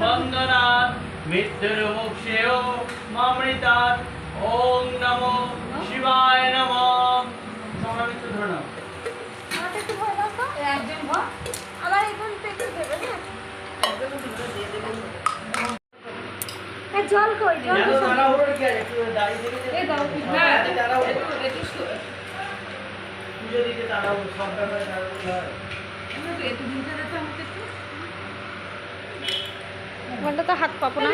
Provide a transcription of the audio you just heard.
বন্দনাথ মৃত্যুর মুক্ষেয় মামৃতাৎ ওং নমো শিবায় নমো। সবাই একটু ধরে নাও। একজন তো হাত পাবো না।